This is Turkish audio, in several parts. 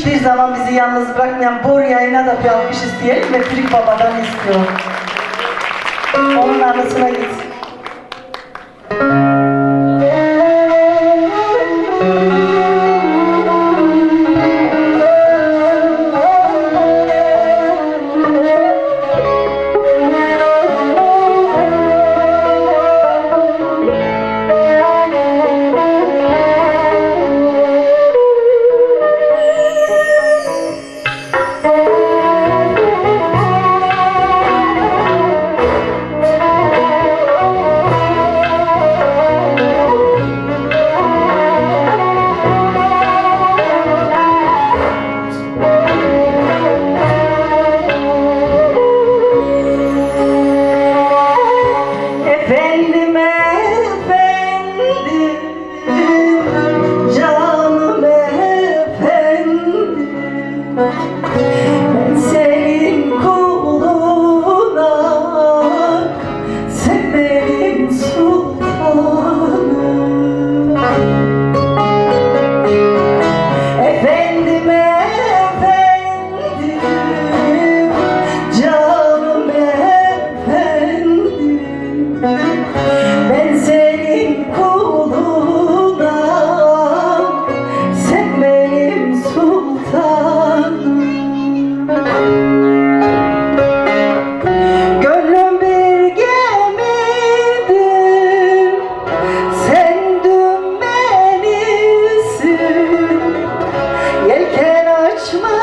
hiçbir zaman bizi yalnız bırakmayan Bor yayına da bir alkış isteyelim ve Firik Baba'dan istiyor. Onun anısına gitsin. chamar.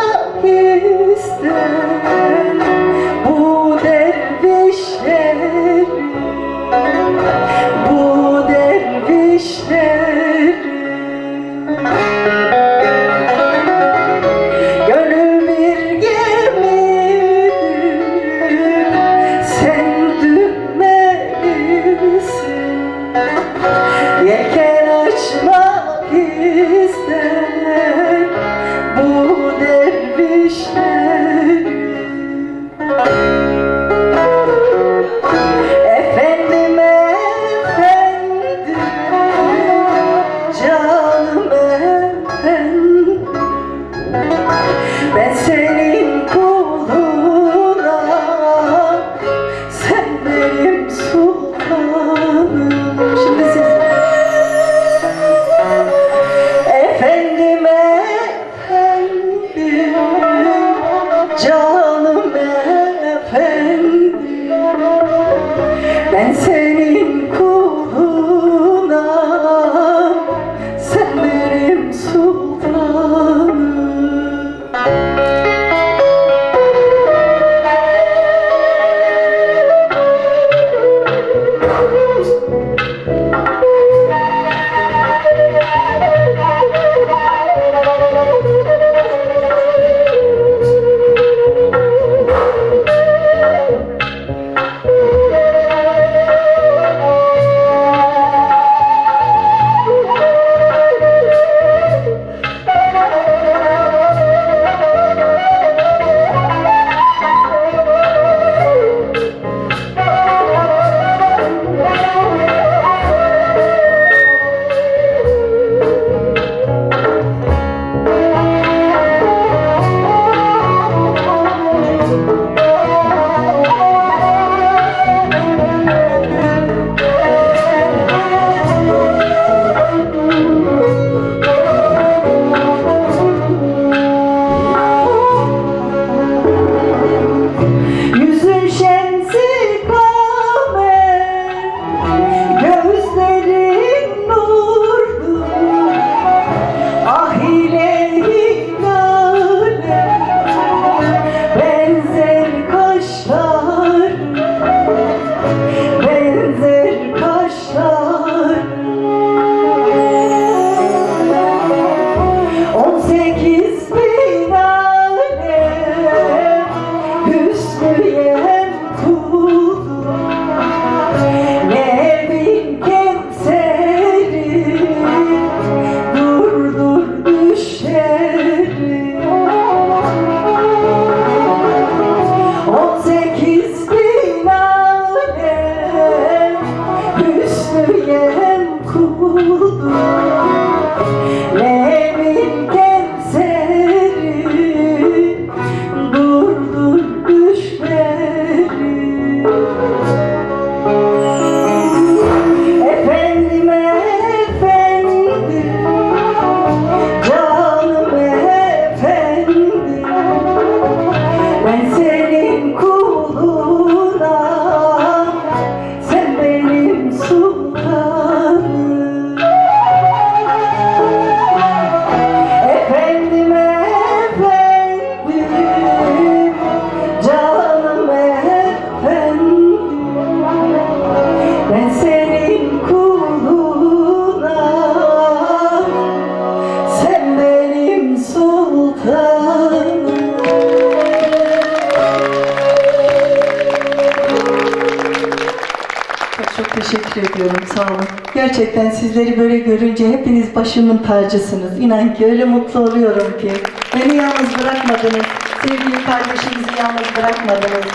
Gerçekten sizleri böyle görünce hepiniz başımın tacısınız. İnan ki öyle mutlu oluyorum ki. Beni yalnız bırakmadınız. Sevgili kardeşimizi yalnız bırakmadınız.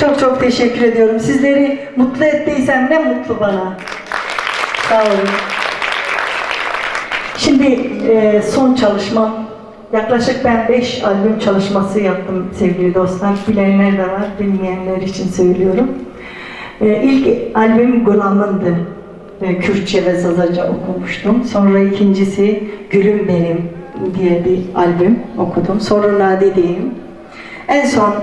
Çok çok teşekkür ediyorum. Sizleri mutlu ettiysem ne mutlu bana. Sağ olun. Şimdi e, son çalışmam. Yaklaşık ben 5 albüm çalışması yaptım sevgili dostlar. Bilenler de var, bilmeyenler için söylüyorum. E, ilk albüm Gulam'ındı. E, Kürtçe ve Zazaca okumuştum. Sonra ikincisi Gülüm Benim diye bir albüm okudum. Sonra Nadideyim. En son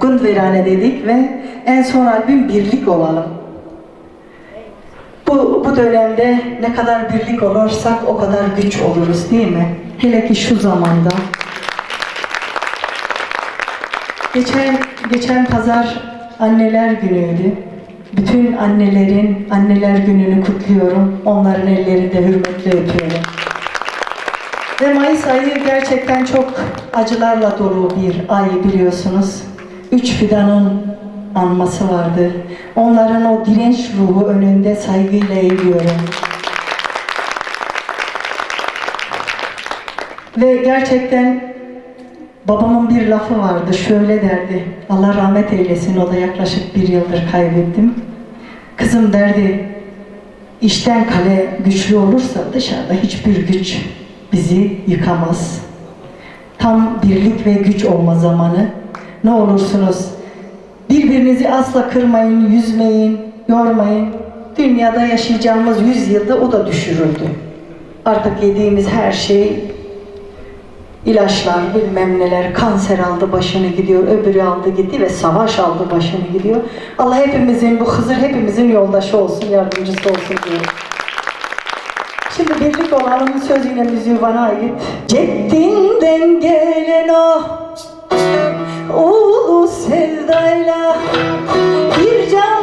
Gundverane dedik ve en son albüm Birlik Olalım. Bu, bu dönemde ne kadar birlik olursak o kadar güç oluruz değil mi? Hele ki şu zamanda. Geçen, geçen pazar anneler günüydü. Bütün annelerin anneler gününü kutluyorum. Onların ellerinde hürmetle öpüyorum. Ve Mayıs ayı gerçekten çok acılarla dolu bir ay biliyorsunuz. Üç fidanın anması vardı. Onların o direnç ruhu önünde saygıyla eğiliyorum. Ve gerçekten babamın bir lafı vardı. Şöyle derdi. Allah rahmet eylesin. O da yaklaşık bir yıldır kaybettim. Kızım derdi. İşten kale güçlü olursa dışarıda hiçbir güç bizi yıkamaz. Tam birlik ve güç olma zamanı. Ne olursunuz birbirinizi asla kırmayın, yüzmeyin, yormayın. Dünyada yaşayacağımız yüz yılda o da düşürüldü. Artık yediğimiz her şey ilaçlar, bilmem neler, kanser aldı başını gidiyor, öbürü aldı gitti ve savaş aldı başını gidiyor. Allah hepimizin, bu Hızır hepimizin yoldaşı olsun, yardımcısı olsun diyor. Şimdi birlik olalım, söz yine müziği bana ait. Ceddinden gelen o Ulu sevdayla bir cansız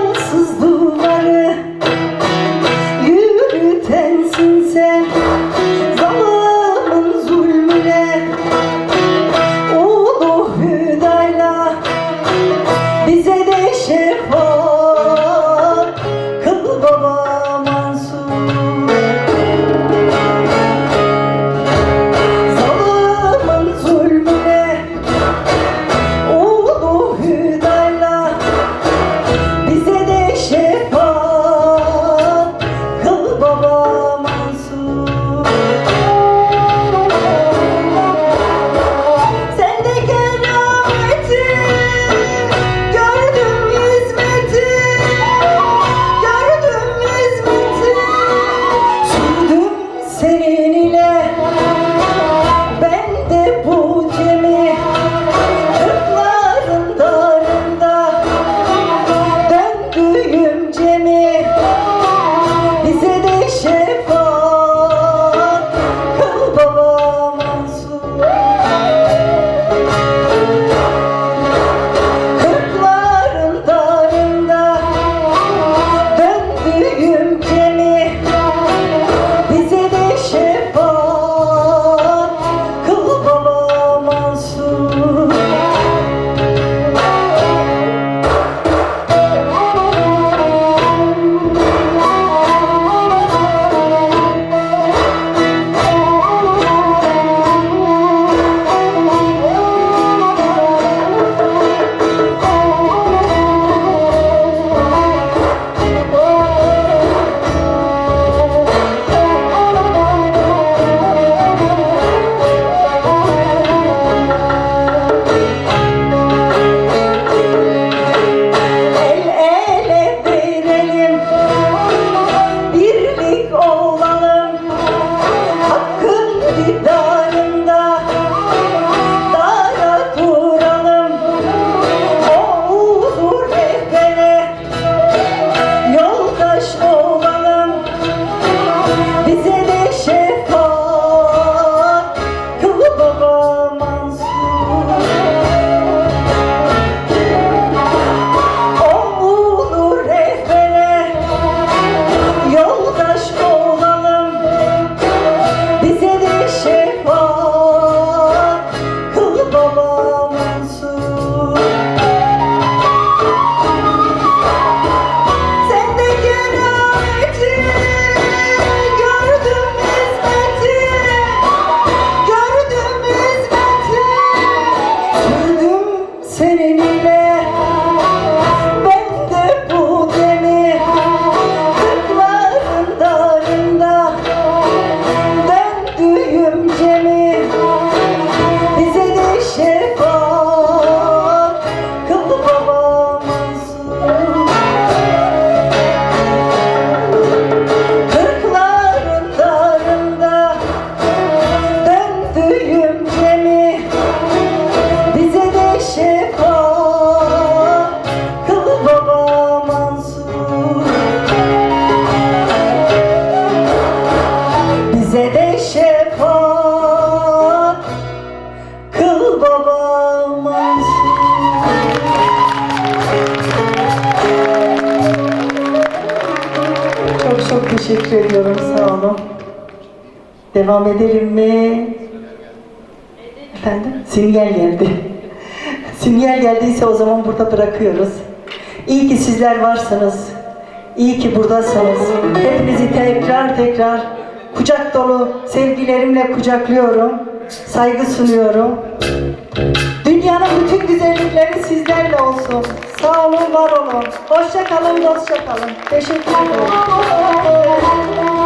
Devam edelim mi? Efendim? Sünger geldi. Sünger geldiyse o zaman burada bırakıyoruz. İyi ki sizler varsınız. İyi ki buradasınız. Hepinizi tekrar tekrar kucak dolu sevgilerimle kucaklıyorum. Saygı sunuyorum. Dünyanın bütün güzellikleri sizlerle olsun. Sağ olun, var olun. Hoşça kalın, dostça kalın. Teşekkür ederim.